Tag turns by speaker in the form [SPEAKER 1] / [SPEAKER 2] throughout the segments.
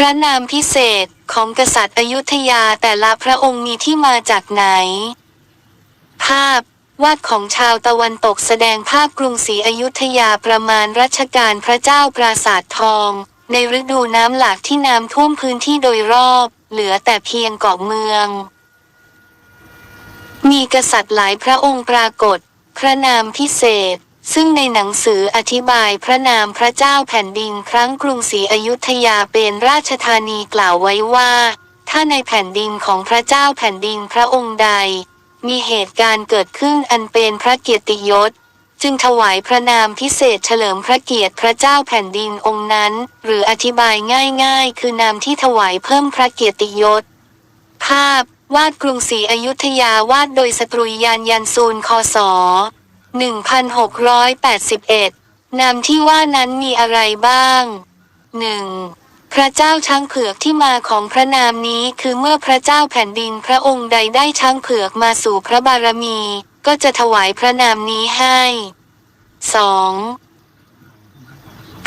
[SPEAKER 1] พระนามพิเศษของกษัตริย์อยุธยาแต่ละพระองค์มีที่มาจากไหน ภาพวาดของชาวตะวันตกแสดงภาพกรุงศรีอยุธยาประมาณรัชกาลพระเจ้าปราสาททอง ในฤดูน้ำหลากที่น้ำท่วมพื้นที่โดยรอบ เหลือแต่เพียงเกาะเมือง มีกษัตริย์หลายพระองค์ปรากฏ พระนามพิเศษ ซึ่งในหนังสืออธิบายพระนามพระเจ้าแผ่นดินครั้งกรุงศรีอยุธยาเป็นราชธานีกล่าวไว้ว่า ถ้าในแผ่นดินของพระเจ้าแผ่นดินพระองค์ใด มีเหตุการณ์เกิดขึ้นอันเป็นพระเกียรติยศ จึงถวายพระนามพิเศษเฉลิมพระเกียรติพระเจ้าแผ่นดินองค์นั้น หรืออธิบายง่ายๆ คือนามที่ถวายเพิ่มพระเกียรติยศ ภาพวาดกรุงศรีอยุธยาวาดโดยสตรุยยานยันซูนคศ 1681 นามที่ว่านั้นมีอะไรบ้าง 1. พระเจ้าช้างเผือกที่มาของพระนามนี้คือเมื่อพระเจ้าแผ่นดินพระองค์ใดได้ช้างเผือกมาสู่พระบารมี ก็จะถวายพระนามนี้ให้ 2.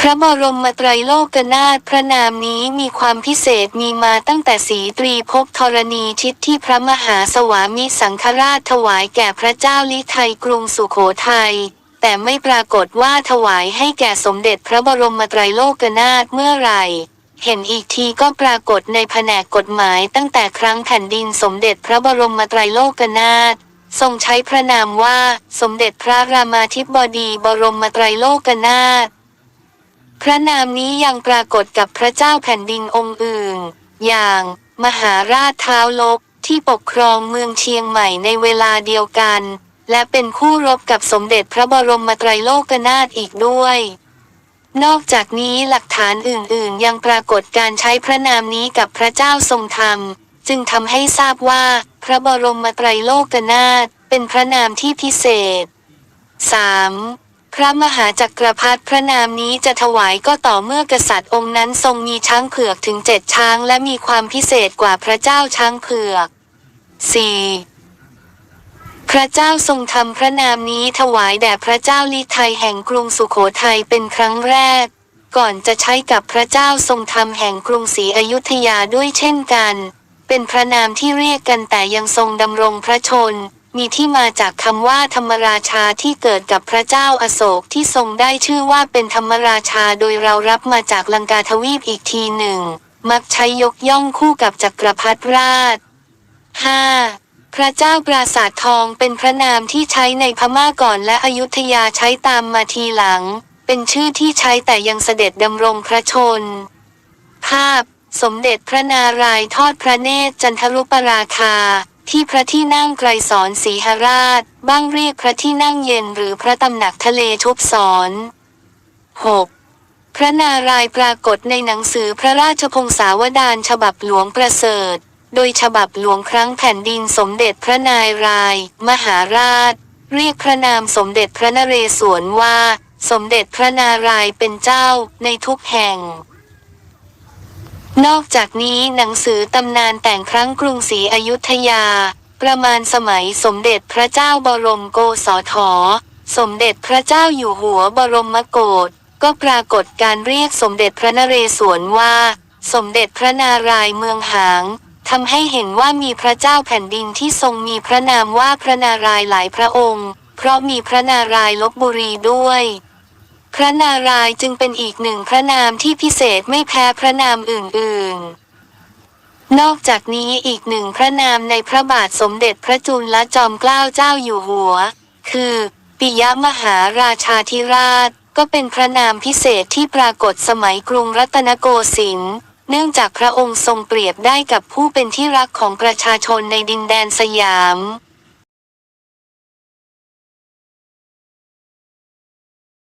[SPEAKER 1] พระบรมไตรโลกนาถพระนามนี้มีความพิเศษมีมาตั้งแต่สีตรีภพธรณีชิตที่พระมหาสวามิสังฆราชถวายแก่พระเจ้าลิไทยกรุงสุโขทัยแต่ไม่ปรากฏว่าถวายให้แก่สมเด็จพระบรมไตรโลกนาถเมื่อไหร่เห็นอีกทีก็ปรากฏในแผนกกฎหมายตั้งแต่ครั้งแผ่นดินสมเด็จพระบรมไตรโลกนาถทรงใช้พระนามว่าสมเด็จพระรามาธิบดีบรมไตรโลกนาถ พระนามนี้ยังปรากฏกับพระเจ้าแผ่นดินองค์อื่น อย่าง มหาราชท้าวลกที่ปกครองเมืองเชียงใหม่ในเวลาเดียวกัน และเป็นคู่รบกับสมเด็จพระบรมไตรโลกนาถอีกด้วย นอกจากนี้หลักฐานอื่นๆ ยังปรากฏการใช้พระนามนี้กับพระเจ้าทรงธรรม จึงทำให้ทราบว่า พระบรมไตรโลกนาถเป็นพระนามที่พิเศษ 3. พระมหาจักรพรรดิพระนามนี้จะถวายก็ต่อเมื่อกษัตริย์องค์นั้นทรงมีช้างเผือกถึงเจ็ดช้างและมีความพิเศษกว่าพระเจ้าช้างเผือก 4. พระเจ้าทรงทำพระนามนี้ถวายแด่พระเจ้าลิไทยแห่งกรุงสุโขทัยเป็นครั้งแรก ก่อนจะใช้กับพระเจ้าทรงธรรมแห่งกรุงศรีอยุธยาด้วยเช่นกัน เป็นพระนามที่เรียกกันแต่ยังทรงดำรงพระชน มีที่มาจากคำว่าธรรมราชาที่เกิดกับพระเจ้าอโศกที่ทรงได้ชื่อว่าเป็นธรรมราชาโดยเรารับมาจากลังกาทวีปอีกทีหนึ่ง มักใช้ยกย่องคู่กับจักรพรรดิราช 5. พระเจ้าปราสาททองเป็นพระนามที่ใช้ในพม่าก่อนและอยุธยาใช้ตามมาทีหลัง เป็นชื่อที่ใช้แต่ยังเสด็จดำรงพระชน ภาพ สมเด็จพระนารายณ์ทอดพระเนตรจันทรุปราคา ที่พระที่นั่งไกรสอนสีหราช บ้างเรียกพระที่นั่งเย็นหรือพระตำหนักทะเลชุบสอน 6. พระนารายปรากฏในหนังสือพระราชพงศาวดารฉบับหลวงประเสริฐ โดยฉบับหลวงครั้งแผ่นดินสมเด็จพระนายราย มหาราช เรียกพระนามสมเด็จพระนเรศวรว่า สมเด็จพระนารายเป็นเจ้าในทุกแห่ง นอกจากนี้หนังสือตำนานแต่งครั้งกรุงศรีอยุธยา ประมาณสมัยสมเด็จพระเจ้าบรมโกศธสมเด็จพระเจ้าอยู่หัวบรมโกศก็ปรากฏการเรียกสมเด็จพระนเรศวรว่า สมเด็จพระนารายณ์เมืองหางทำให้เห็นว่ามีพระเจ้าแผ่นดินที่ทรงมีพระนามว่าพระนารายณ์หลายพระองค์ เพราะมีพระนารายณ์ลบบุรีด้วย พระนารายจึงเป็นอีกหนึ่งพระนามที่พิเศษไม่แพ้พระนามอื่นๆ นอกจากนี้อีกหนึ่งพระนามในพระบาทสมเด็จพระจุลจอมเกล้าเจ้าอยู่หัว คือ ปิยมหาราชาธิราช ก็เป็นพระนามพิเศษที่ปรากฏสมัยกรุงรัตนโกสินทร์เนื่องจากพระองค์ทรงเปรียบได้กับผู้เป็นที่รักของประชาชนในดินแดนสยาม